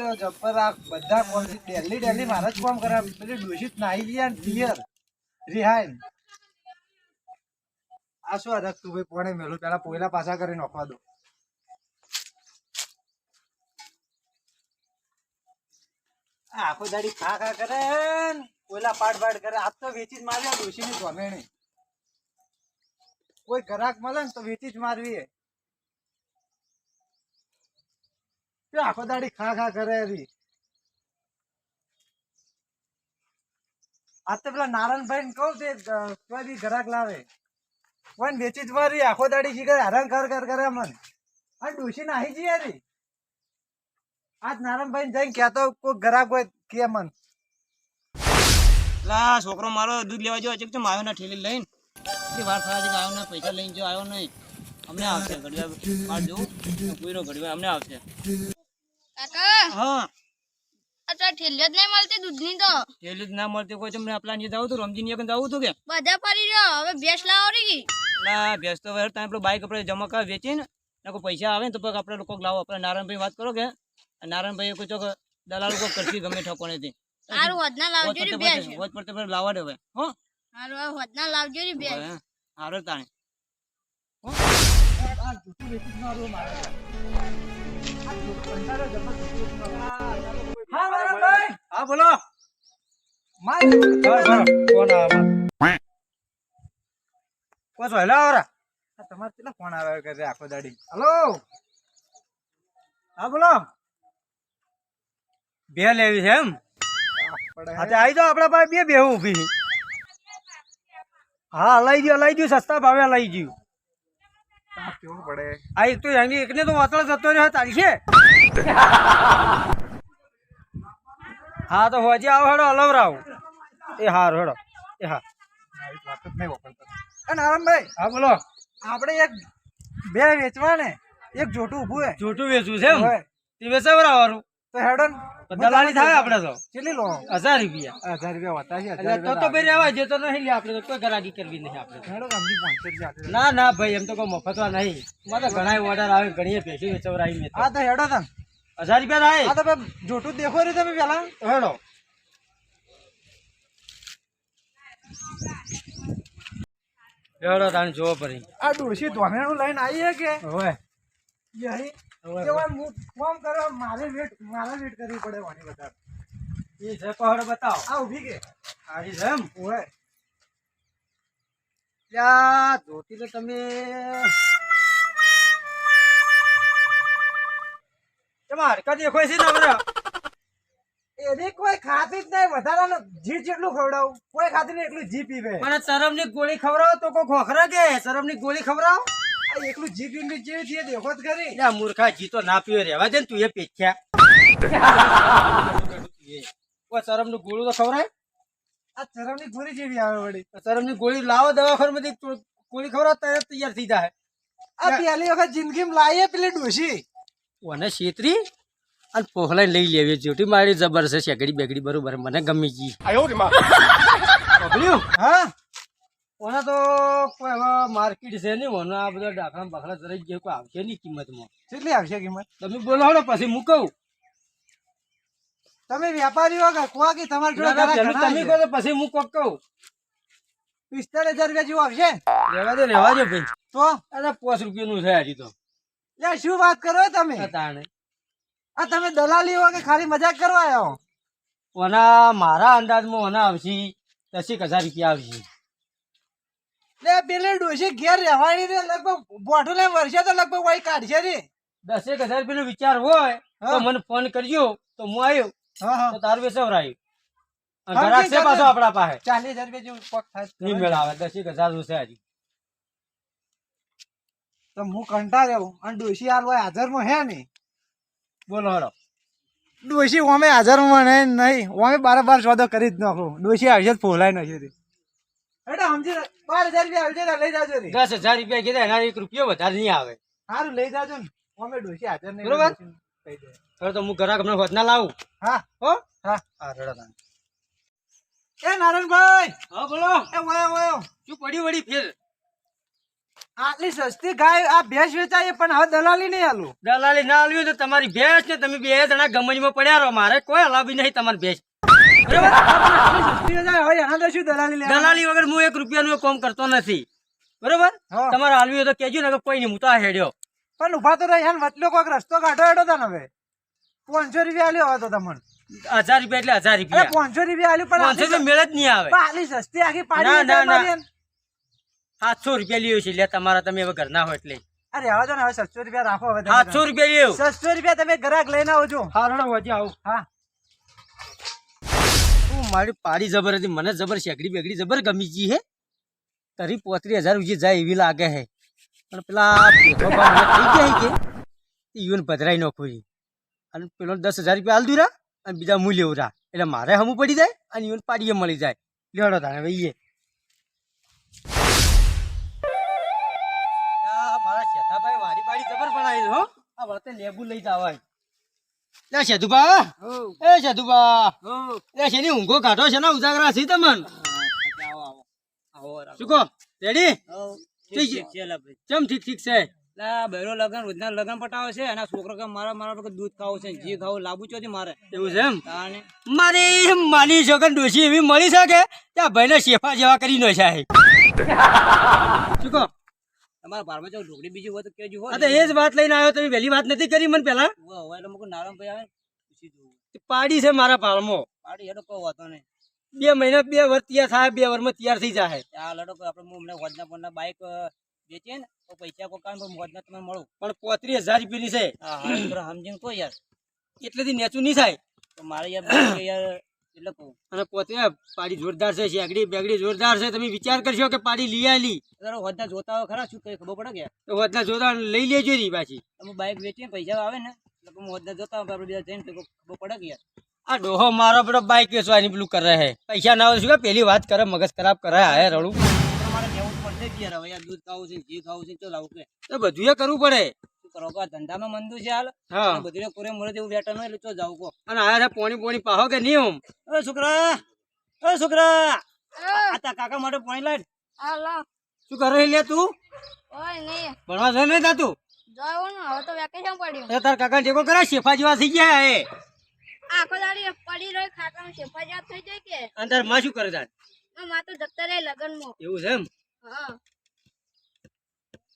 રહ્યો જબ્બર આ બધા કોમ ડેલી ડેલી મારા જ કોમ કર્યા પેલી દોષિત નાઈ ગયા ક્લિયર રિહાઈન. આ શું આ રખતું ભાઈ? પોણે મેલું. પેલા પોયલા પાછા કરી નાખવા દો. આખો દાડી ખા ખા કરે પોયલા પાડ પાડ કરે. આપ તો વેચી જ માર્યા દોષી ની કોઈ ઘરાક મળે ને તો વેચી જ મારવી હે આખો દાડી ખા ખા કરે આ તો પેલા નારાયણભાઈ ને કહું તે કોઈ બી ઘરાક લાવે. કોઈ વેચી જ મારી, આખો દાડી શીખે હેરાન કર કર કરે મન. અને ને નાહી જઈએ રી આજ નારાયણભાઈ જઈને કહેતો કોઈ ઘરાક હોય કે મન. લા, છોકરો મારો દૂધ લેવા જો ચેક આવ્યો ને ઠેલી લઈને. એટલી વાર થવા છે આવ્યો ને પૈસા લઈને જો આવ્યો નહીં. અમને આવશે ઘડિયા માર જો કોઈનો ઘડિયા અમને આવશે. કાકા? હા. આ તો જ નહીં મળતી દૂધની તો. ઠેલી જ ના મળતી કોઈ તમને આપલા ની જવું હતું રમજીની એક જવું હતું કે? બધા ફરી રહ્યો. હવે ભેંસ લાવો રી ના ભેંસ તો તમે પેલું બાઈક આપણે જમા વેચીને ને કોઈ પૈસા આવે ને તો આપણે લોકો લાવો. આપણે નારાયણભાઈ વાત કરો કે? નારાયણભાઈ કોઈ ચોક દલાલ કોઈ કરતી ગમે ઠકોણેથી. સારું લાવજો રી ભેંસ. વોચ પડતે પછી લાવવા દે હવે હો? હારું હવે લાવજો રી ભેંસ. હવે હારો તાણે. આ જૂઠું વેચી જ મારું મારે. હા બોલો તમારે કેટલા ફોન આવે કરે આખો દાડી હલો હા બોલો બે લેવી છે એમ પડે આવી જાઓ આપણા પાસે બે બેહું ઊભી હા લઈ ગયો લઈ ગયું સસ્તા ભાવે લઈ ગયું કેવું પડે? આ એક તો એની એકને તો વાતળ જતો રહ્યો તારી છે? હા તો હોજી આવો હેડો અલવરાવ. એ હાર હેડો. એ હા. નારાયણભાઈ હા બોલો. આપણે એક બે વેચવા ને એક જોટું ઉભું જોટું વેચવું છે એમ. તે વેચાવરાવાનું તો હેડો દલાલી થાય આપણે તો. કેટલી લો? હજાર રૂપિયા. હજાર રૂપિયા હોતા એટલે તો તો ભાઈ રહેવા જે તો નહીં લે આપણે તો કોઈ ગરાગી કરવી નહીં આપણે હેડો ગામની પહોંચે ના ના ભાઈ એમ તો કોઈ મફતવા નહીં. મારે ઘણા ઓર્ડર આવે મેં તો. હા તો હેડો તને હજાર રૂપિયા થાય. આ તો ભાઈ જોટું દેખો રે તમે પેલા. હેડો. હેડો તાણ જોવો પડી આ ડોસી ધોમેણું લઈને આવીએ કે? હવે. યહી. હવે કે ભાઈ હું ફોન કરો મારે વેટ મારે વેટ કરવી પડે વાની બધા એ છે પહાડો બતાવો. આ ઊભી કે? હારી છે એમ? ઓય ત્યાં જોતી તમે. તમારે હરકત દેખો છે ને એની કોઈ ખાતી જ નહીં વધારાનો જીભ જેટલું ખવડાવું. કોઈ ખાતી નહીં એટલું જી પીવે. મને શરમની ગોળી ખવડાવો તો કોઈ ખોખરા કે? શરમની ગોળી ખવડાવો? એકલું જીભ પીને જેવી છે દેખો જ કરી. એટલે મૂર્ખા જી તો ના પીવે રહેવા દે ને તું એ પેચ્યા. કોઈ શરમનું ગોળું તો ખવરાય? આ ચરમની ગોળી જેવી આવે વળી. શરમની ગોળી લાવો દવાખાનામાંથી તો ગોળી ખવડાવો તરત તૈયાર થઈ જાય આ પહેલી વખત જિંદગીમાં લાવીએ પેલી ડોશી. ઓને છેતરી અને પોહલાઈ લઈ લેવી જોટી મારી જબરજસ્ત શેગડી બેગડી બરોબર મને ગમી ગઈ. હા? ઓના તો કોઈ હવે માર્કેટ છે નહીં ઓનો આ બધા ડાકણા બાકડા દરેક જે કોઈ આવશે નહીં કિંમતમાં. કેટલી આવશે કિંમત? તમે બોલાવો પછી હું કહું. તમે વેપારીઓ હો કે તમારે તમે કહો પછી હું કોક કહું. પિસ્તાલીસ હજાર રૂપિયા જેવું આવશે? રહેવા દે રેવા દે ભાઈ. તો? અરે પાંચ રૂપિયાનું છે હજી તો. યાર શું વાત કરો તમે? આ તાણે. આ તમે દલાલી કે ખાલી મજાક કરવા આવ્યા ઓના મારા અંદાજમાં ઓના આવશે દસેક હજાર રૂપિયા આવશે. લે પેલી ડોશી ઘેર રહેવાની રે લગભગ બોઠું ને વર્ષે તો લગભગ વહી કાઢશે રે. દસેક હજાર પેલો વિચાર હોય તો. મને ફોન કરજો તો હું આવ્યો હા હા. તો તારું વેસવરાયું અને ઘરાક છે પાછો. આપણા પાસે. ચાલીસ હજાર રૂપિયા જેવું પગ થાય નહીં મેળ આવે દસેક હજારનું હજી. તો હું કંટાળ્યો અને ડોશી હાલ હોય હાજરમાં હે નહીં. બોલો હળો ડોશી ઓમે હાજરમાં ને નહીં. ઓમે બાર બાર સોદો કરી જ નાખું. ડોશી આવશે તો ફોલાય નથી રે સમજી બાર હજાર રૂપિયા આવશે તો લઈ જાજો દસ હજાર રૂપિયા કીધા એના એક રૂપિયો વધારે નહીં આવે. સારું લઈ જાજો ને. અમે ડોસી હાજર નહીં બરોબર. હવે તો હું ઘરાક હમણાં વધના લાવું. હા. હો? હા. હા રડો. એ નારાયણભાઈ હા બોલો. એ વયો શું પડ્યું વળી ફેર? આટલી સસ્તી ગાય આ ભેંસ વેચાય પણ હવે દલાલી નહીં આલું દલાલી ના આલ્યું તો તમારી ભેંસ ને તમે બે જણા ગમજમાં પડ્યા રહો. મારે કોઈ હલાવી નહીં તમારી ભેંસ. દલાલી વગર હું એક રૂપિયાનું કોમ કરતો નથી. બરોબર? તમારે હાલવી તો કેજો ને કે કોઈ નહીં હું તો આ હેડ્યો. પણ ઊભા તો રહી વચલો કોઈક રસ્તો કાઢો હેડો તને હવે. પાંચસો રૂપિયા આલ્યો હતો તમને. હજાર રૂપિયા એટલે હજાર રૂપિયા. પાંચસો રૂપિયા આલ્યું પણ પાંચસો મેળ જ નહીં આવે. પણ સસ્તી આખી પાડી ના, ના. સાતસો રૂપિયા લ્યો છે. લે તમારા તમે હવે ઘરના હો એટલે. અરે હવે તો હવે સસ્તો રૂપિયા રાખો હવે સાતસો રૂપિયા લ્યો. સસ્તો રૂપિયા તમે ગ્રાહક લઈને આવજો. આવું. હું. મારી પાડી જબર હતી. મને જબર શેકડી બેગડી જબર ગમી ગઈ હે. તરી પોત્રી હજાર ઉજી જાય એવી લાગે હે. પણ પેલા થઈ ગયા કે? ઈવન ભદ્રાઈ નો ખોરી અને પેલો દસ હજાર રૂપિયા હાલ દુરા અને બીજા હું લેવું એટલે મારે હમું પડી જાય, અને ઈવન પાડીએ મળી જાય. લેડો તાણે વહીએ. મારા શેઠાભાઈ વારી પાડી જબર બનાવી હો. આ વળતે લેબુ લઈ જવાય. લે શેઠુભા એ શેઠુભા એ શેની ઊંઘો કાઢો છે ને ઉજાગરા છે તમન. શું કહો? રેડી ઠીક છે. ચમ ઠીક ઠીક છે? બહેરો લગન રોજના લગન પટાવે છે અને છોકરો કે મારા મારા પર દૂધ ખાવું છે ઘી ખાવું લાવવું ચોથી મારે? એવું છે એમ? મારી માની છોકર ડોશી એવી મળી શકે ત્યાં ભાઈને શેફા જેવા કરી નો છે શું કહો? તમારા ભારમાં જો ઢોકળી બીજી હોય તો કેજો હોય અરે એ જ વાત લઈને આવ્યો તમે પહેલી વાત નથી કરી મને પેલા હવે એટલે મુકું નારામ ભાઈ આવે પૂછી પાડી છે મારા પાળમાં પાડી એનો કોઈ વાતો નહીં. બે મહિના બે વર્ષ તૈયાર થાય બે વર્ષમાં તૈયાર થઈ જાય આ લડો આપણે હું હમણાં હોજના પોજના બાઈક વેચીએ ને તો પૈસા કોઈ કામ હોજના તમે મળું. પણ પોત્રીસ હજાર રૂપિયાની છે. સમજીને કોઈ યાર. એટલેથી નેચું નહીં થાય. તો મારે યાર યાર એટલે અને પોતે પાડી જોરદાર છે શેગડી બેગડી જોરદાર છે. તમે વિચાર કરશો કે પાડી લઈ આલી તારો જોતા હોય ખરા શું કઈ ખબર પડે કે? વધના જોરદાર લઈ લેજો રી પાછી. તમે બાઈક વેચીએ પૈસા આવે ને એટલે હું વધના જોતા આપણે બીજા જઈને તો ખબર પડે કે આ ડોહો મારો બધો બાઇક વેચવાની પેલું કરે હે પૈસા ના હોય શું કે પેલી વાત કરે મગજ ખરાબ કરે હે રડું. મારે જવું પડશે કે યાર હવે આ દૂધ ખાવું છે ઘી ખાવું છે તો લાવું કે બધું એ કરવું પડે. કરો કે ધંધામાં મંદુ છે હાલ. બધું પૂરે મોડે જેવું બેઠા હોય એટલે તો જાવ કો અને આયા છે પોણી પોણી પાહો કે નહીં ઓમ અરે છોકરા અરે છોકરા આ તા કાકા માટે પાણી હાલો શું કરે લે તું? ઓય નહીં. ભણવા જાય નહીં જાતું હવે તો વેકેશન પડ્યું. એ તાર કાકા ટેકો કરે શેફા જેવા થઈ ગયા હે. આખો દાડી પડી રહી ખાતામાં શેફા જેવા થઈ જાય કે? અને માં શું કરે તાર? માં તો જતા રહે લગનમાં. એવું છે એમ? હા.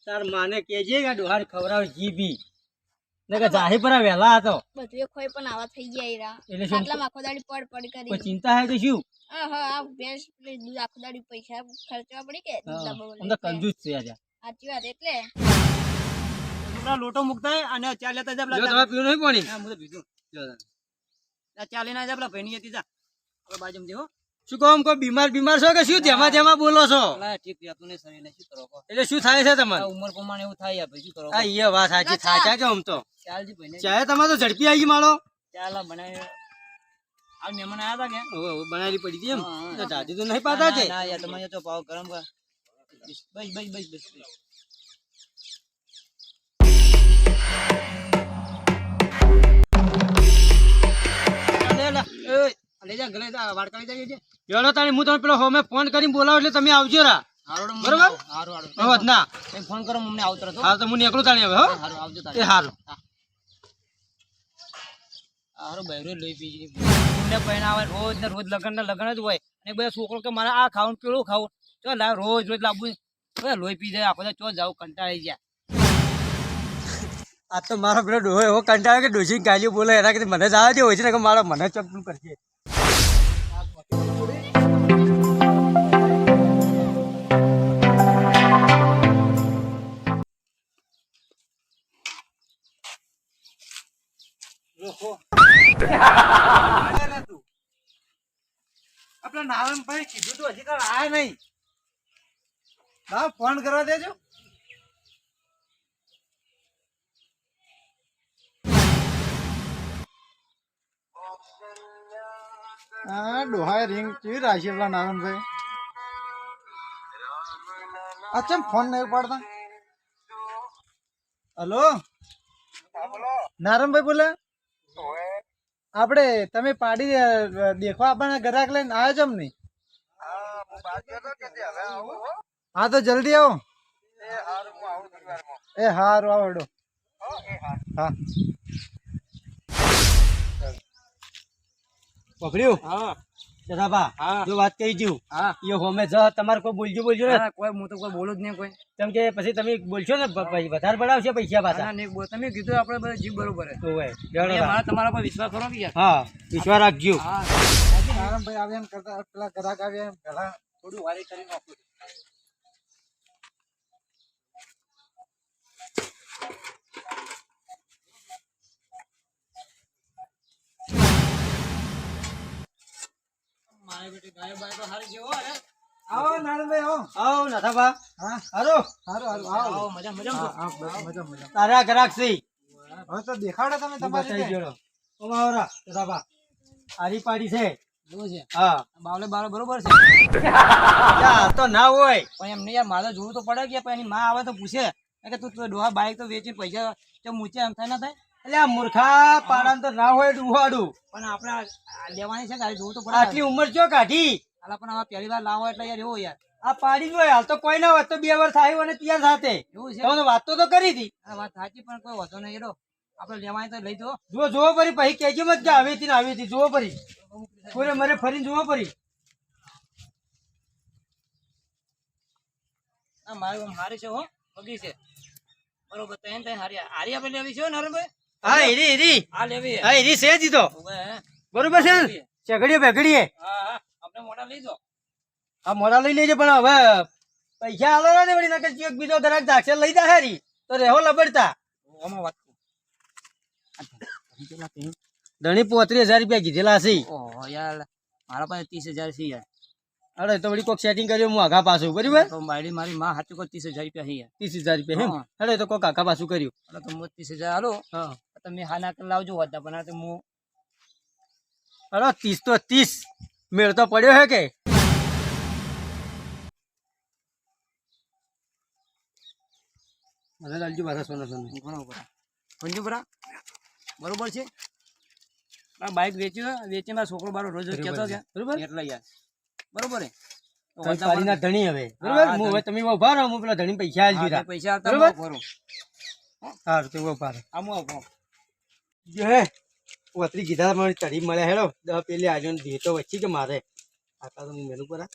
તાર માને કેજે કે આ ખવરાવ જીબી ને કે જાહી પર વેલા હતો. બધું ખોઈ પણ આવા થઈ ગયા રા એટલે શું? આટલામાં આખો દાડી પડ પડ કોઈ ચિંતા હે તો શું? હા હા આ ભેંસ દૂધ આખો દાડી પૈસા ખર્ચવા પડી કે? તો કંજૂસ છે આજા. સાચી વાત એટલે? છોકરા લોટો મુકતા અને ચા લેતા જા જો પેલા તમે પીવું નહીં પાણી? હા, હું તો પીધું. ચા લઈને જા પેલા ભાઈની હતી જા. બાજુમાં જેવો શું કહો કોઈ બીમાર બીમાર છો કે શું? જેમાં જેમાં બોલો છો? એટલે શું થાય છે તમારે ઉમર પ્રમાણે એવું થાય યાર ભાઈ શું કરો આ એ વાત સાચી થાચા કે આમ તો? ચાલે ભાઈ તમારે તો ઝડપી આવી માળો. ચાલ બનાવી બનાવી પડી હતી એમ? હા, હા. તો નહીં પાતા છે. તમારે તો પાવ ગરમ કર. બસ બસ બસ બસ. લઈ જા ગલે જા વાડકા લઈ જાય છે તાણી હું તમે પેલો હોમે ફોન કરીને બોલાવો એટલે તમે આવજો રા. બરોબર? હારો હારો ના. ફોન કરો અમને આવતો રહો હાલ તો હું નીકળું તાણી હવે હો. હારો આવજો એ તારે હારું બહેરો લોહી પી મુંડે પૈણા રોજ ને રોજ લગન ને લગન જ હોય. અને બધા છોકરો કે મારે આ ખાવું પેલું ખાવું. ચો રોજ રોજ લાવવું લોહી પી જાય આખો ચો જાવ કંટાળી ગયા. આ તો મારો પેલો ડોહો એવો કંટાળે કે ડોસી ગાલી બોલે, એના કે મને જ આવે હોય છે ને, કે મારો, મને ચપલું કરશે. આપડે નારાયણભાઈ કીધું તો, હજી કાલ આયા નહીં. ફોન કરવા દેજો. હા ડોહાએ રિંગ કેવી રાખી પેલા નારાયણભાઈ અચ્છા ફોન નહીં ઉપાડતા? હલો? નારણભાઈ બોલે? આપણે તમે પાડી દેખવા આપણને ગ્રાહક લઈને આવ્યો છો નહીં? હા તો જલ્દી આવો. એ હારું આવડો હા. પકડ્યું? હા. હા. જો વાત કહી જ્યું હા. એ હોમે જ તમારે કોઈ બોલજો બોલજો ને. કોઈ હું તો કોઈ બોલું જ નહીં કોઈ. કેમ કે પછી તમે બોલશો ને વધારે પડાવશે પૈસા ના, પાછા. નહીં બોલ. તમે કીધું આપણે બધા જીવ બરોબર તો હોય મારા તમારા પર વિશ્વાસ કરો કે યાર. હા વિશ્વાસ રાખજો. હા. નારાયણભાઈ આવે એમ કરતા પેલા ગ્રાહક આવે એમ પેલા થોડું વારી કરી નાખું. મારી બેટી ગાય બાય તો હારી જેવો અરે. આવો નારાયણભાઈ આવો. આવો નાથાબા. હા. હારો. સારું સારું આવો આવો. મજા મજા હા હા બસ મજા મજા તારા ગ્રાહક હવે તો દેખાડો તમે તમારી રીતે. ઓમાવરા દાદાબા પાડી છે. એવું છે? હા. બાવલે બાવલે બરોબર છે. તો ના હોય. પણ એમને યાર મારે જોવું તો પડે કે એની માં આવે તો પૂછે. કે તું તું ડોહા બાઈક તો વેચી પૈસા તો મૂચે એમ થાય ના થાય? એટલે આ મૂર્ખા પાડા તો ના હોય ડુહાડું. પણ આપણે લેવાની છે ગાડી જોવું તો પડે આટલી ઉંમર ચો કાઢી. હાલા પણ હવે પહેલી વાર લાવો એટલે યાર એવું યાર. આ પાડી જ હાલ તો કોઈ ના હોય તો બે વર્ષ આવ્યો અને ત્યાં સાથે. એવું છે? તમને વાત તો કરી હતી. વાત સાચી પણ કોઈ વાંધો નહીં એડો આપણે લેવાની તો લઈ દો જુઓ જોવો પડી પછી કેજો મત કે આવી હતી ને આવી હતી જોવો પડી કોઈને મરે ફરીને જોવો પડી ના મારી આમ છે હો બગી છે. બરોબર તો એને હારી હારી આપણે લેવી છે નરમભાઈ હા હેરી હેરી આ લેવી હા. હેરી છે જ ઈ તો ઊભા હે. બરોબર છે ચગડીએ બેગડીએ. હા આપણે મોડા લઈ દો આ મોડા લઈ લેજો પણ હવે પૈસા આલો ને વળી નકર ચેક બીજો ગ્રાહક દાક્ષર લઈ જા હારી તો રેહો લબડતા. ઓમાં વાત. ધણી પોત્રીસ હજાર રૂપિયા કીધેલા છે. ઓહો યાર. મારા પાસે ત્રીસ હજાર છે યાર. અરે તો વળી કોક સેટિંગ કર્યું હું આગા પાછું બરાબર? તો મારી મારી માં સાચું કહું ત્રીસ હજાર રૂપિયા છે યાર. ત્રીસ હજાર રૂપિયા હે. અરે તો કોક આગા પાછું કર્યું. એટલે તો ત્રીસ હજાર હાલો હા. તમે હા ના લાવજો હોતા પણ તો હું અરે ત્રીસ તો ત્રીસ. મેળ તો પડ્યો હે કે? મને લાલજો પાછા સોના સોના. બરોબર છે? આ બાઇક વેચ્યું વેચીને મારો છોકરો બારો રોજ રોજ કહેતો કે બરોબર? એટલે યાર. બરોબર ને ધણી હવે. બરોબર? હું હવે તમે ઊભા રહો હું પેલા ધણી પૈસા આલજો હા, પૈસા આવતા બરોબર? સારું તો ઊભા રહો. આમ આવો જો હે ઓતરી કીધા મને ચડી મળ્યા હેડો. દસ પેલી આજે દે તો કે મારે? આકા તો મેલું પરા.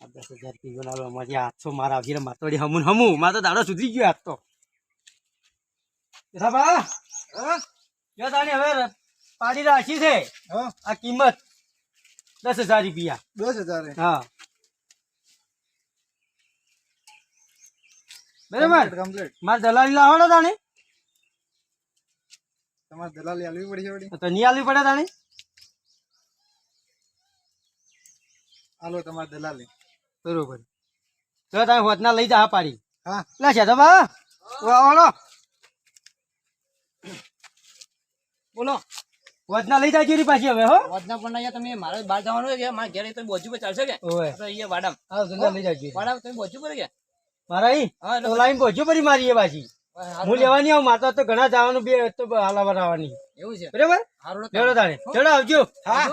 આ દસ હજાર પીવો ના લો અમારી આઠસો મારા આવી માતોડી હમું હમું. મારે તો દાડો સુધરી ગયો આજ તો. બા. જો તાણી હવે પાડી રાખી છે. હા. આ કિંમત દસ હજાર રૂપિયા. દસ હજાર હા. બરાબર. કમ્પ્લીટ મારે દલાલી લાવવાનો તાણી તમારે દલાલી આલવી પડશે વળી. તો નહીં આલવી પડે તાણે? આલો તમારે દલાલી. બરોબર. તો તમે હોતના લઈ જા પાડી. હા. લે છે તો બા. ઓળો બોલો. વજના લઈ જાય જીરી પાછી હવે હો. વજના પણ અહીંયા તમે મારે બહાર જવાનું હોય કે? મારા ઘરે તો બોજુ પર ચાલશે કે? ઓય. અહીંયા વાડામ. હા ધંધા લઈ જાય વાડામ તમે બોજુ પર કે? મારા ઈ લાઈન પહોંચ્યો પડી મારી એ પાછી હારું હું લેવાની આવું માતા તો ઘણા જવાનું બે તો હાલાવા આવવાની એવું છે. બરાબર? ચલો ચલો આવજો. હા